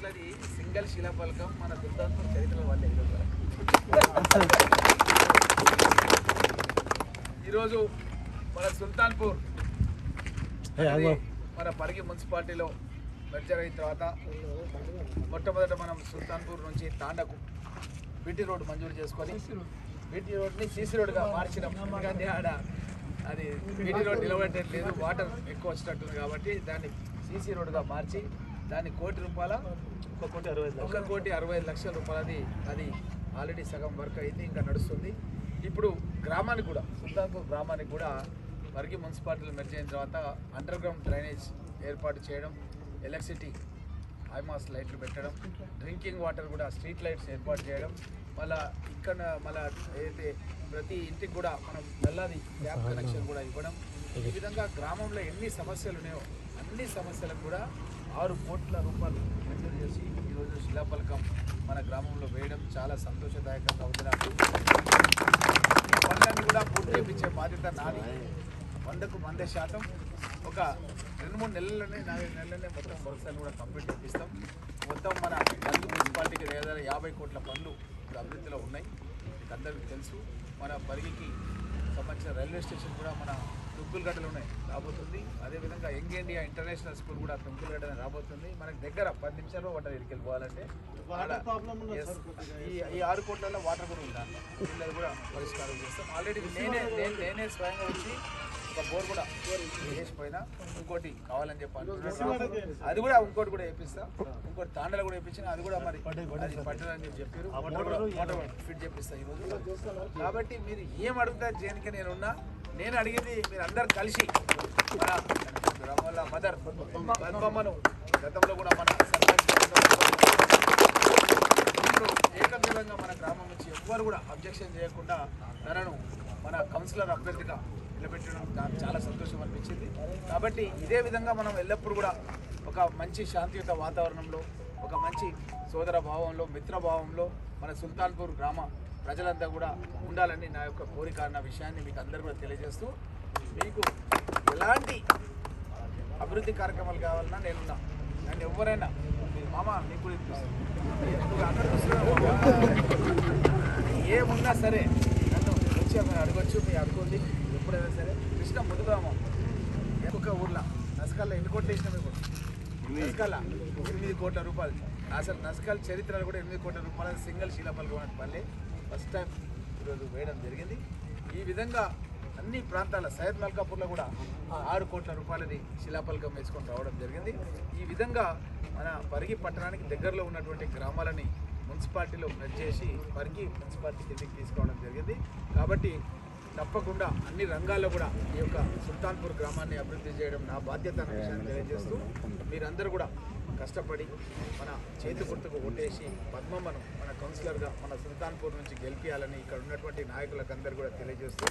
అది సింగల్ శిలాఫలకం మన దుర్దాంతం చరిత్ర వల్లే ఈరోజు మన సుల్తాన్పూర్ మన పరిగి మున్సిపాలిటీలో మెర్జర్ అయిన తర్వాత మొట్టమొదట మనం సుల్తాన్పూర్ నుంచి తాండకు బీటీ రోడ్ మంజూరు చేసుకొని బీటీ రోడ్ని సీసీ రోడ్గా మార్చినాం. ఎందుకంటే ఆడ అది బీటీ రోడ్ నిలబడట్లేదు వాటర్ ఎక్కువ వచ్చినట్టుంది కాబట్టి దాన్ని సీసీ రోడ్గా మార్చి దాన్ని కోటి రూపాయల ఒక కోటి అరవై ఒక కోటి అరవై ఐదు లక్షల రూపాయలది అది ఆల్రెడీ సగం వర్క్ అయింది ఇంకా నడుస్తుంది. ఇప్పుడు గ్రామానికి కూడా సుల్తాన్పూర్ గ్రామానికి కూడా వర్గి మున్సిపాలిటీలు మెర్జ్ అయిన తర్వాత అండర్ గ్రౌండ్ డ్రైనేజ్ ఏర్పాటు చేయడం ఎలక్ట్రిసిటీ ఐమాస్ లైట్లు పెట్టడం డ్రింకింగ్ వాటర్ కూడా స్ట్రీట్ లైట్స్ ఏర్పాటు చేయడం మళ్ళా ఇక్కడ మళ్ళా ఏదైతే ప్రతి ఇంటికి కూడా మనం నల్లది ట్యాప్ కనెక్షన్ కూడా ఇవ్వడం. ఈ విధంగా గ్రామంలో ఎన్ని సమస్యలు ఉన్నాయో అన్ని సమస్యలకు కూడా ఆరు కోట్ల రూపాయలు మంజూరు చేసి ఈరోజు శిలాఫలకం మన గ్రామంలో వేయడం చాలా సంతోషదాయకంగా ఉంది నాకు. ఈ కూడా పూర్తి చేయించే బాధ్యత నాది. వందకు వంద శాతం. ఒక రెండు మూడు నెలలనే నాలుగు నెలలనే మొత్తం వరుసలు కూడా కంప్లీట్ చేపిస్తాం. మొత్తం మన బంధు మున్సిపాలిటీకి ఏదైనా యాభై కోట్ల పనులు ఇప్పుడు అభివృద్ధిలో ఉన్నాయి. మీకు అందరికీ తెలుసు. మన పరిగికి సంబంధించిన రైల్వే స్టేషన్ కూడా మన తుక్కులగడ్డలో ఉన్నాయి రాబోతుంది. అదేవిధంగా యంగ్ ఇండియా ఇంటర్నేషనల్ స్కూల్ కూడా తుక్కులగడ్డ రాబోతుంది. మనకి దగ్గర పది నిమిషాల్లో వాటర్ ఇక్కడికి వెళ్ళిపోవాలంటే. ఈ ఆరు కోట్లలో వాటర్ కూడా ఉండాలి వీళ్ళది కూడా పరిష్కారం చేస్తాం ఆల్రెడీ నేనే నేను స్వయంగా వచ్చి ఒక బోర్ కూడా వేసిపోయినా ఇంకోటి కావాలని చెప్పి అంటున్నాడు. అది కూడా ఇంకోటి కూడా వేపిస్తా. ఇంకోటి తాండలు కూడా వేపించిన అది కూడా మరి అది పట్టదని చెప్పి చెప్పారు. ఫిట్ చేపిస్తా ఈరోజు. కాబట్టి మీరు ఏం అడుగుతారు దేనికి నేను ఉన్నా నేను అడిగింది మీరు అందరు కలిసి మన గ్రామాల మదర్ పద్మమ్మను గతంలో కూడా మన సర్పంచ్ ఇప్పుడు ఏకగ్రీవంగా మన గ్రామం నుంచి ఎవ్వరు కూడా అబ్జెక్షన్ చేయకుండా తనను మన కౌన్సిలర్ అభ్యర్థిగా నిలబెట్టడం నాకు చాలా సంతోషం అనిపించింది. కాబట్టి ఇదే విధంగా మనం ఎల్లప్పుడూ కూడా ఒక మంచి శాంతియుత వాతావరణంలో ఒక మంచి సోదర భావంలో మిత్ర భావంలో మన సుల్తాన్పూర్ గ్రామ ప్రజలంతా కూడా ఉండాలని నా యొక్క కోరిక అన్న విషయాన్ని మీకు అందరూ కూడా తెలియజేస్తూ మీకు ఎలాంటి అభివృద్ధి కార్యక్రమాలు కావాలన్నా నేనున్నా. నన్ను ఎవరైనా మీ మామ నీకు. ఏమున్నా సరే నన్ను వచ్చి మీరు అడగొచ్చు మీ అడుగుంది ఎప్పుడైనా సరే. కృష్ణ ముదుగామం ఒక్కొక్క ఊర్లో నసకాల్లో ఎన్ని కోట్లు వేసినాం ఇప్పుడు నసకాల ఎనిమిది కోట్ల రూపాయలు. అసలు నసకాల చరిత్రలో కూడా ఎనిమిది కోట్ల రూపాయల సింగిల్ శిలాపలకం పల్లె. ఫస్ట్ టైం ఈరోజు వేయడం జరిగింది. ఈ విధంగా అన్ని ప్రాంతాల సయ్యద్ మల్కాపూర్లో కూడా ఆరు కోట్ల రూపాయలని శిలాపలకం వేసుకొని రావడం జరిగింది. ఈ విధంగా మన పరిగి పట్టణానికి దగ్గరలో ఉన్నటువంటి గ్రామాలని మున్సిపాలిటీలో మెర్జ్ చేసి పరిగి మున్సిపాలిటీ కిందకి తీసుకోవడం జరిగింది. కాబట్టి తప్పకుండా అన్ని రంగాల్లో కూడా ఈ యొక్క సుల్తాన్పూర్ గ్రామాన్ని అభివృద్ధి చేయడం నా బాధ్యత అన్న విషయాన్ని తెలియజేస్తూ మీరందరూ కూడా కష్టపడి మన చేతి గుర్తుకు ఓటేసి పద్మమ్మను మన కౌన్సిలర్గా మన సుల్తాన్పూర్ నుంచి గెలిపించాలని ఇక్కడ ఉన్నటువంటి నాయకులకు అందరూ కూడా తెలియజేస్తూ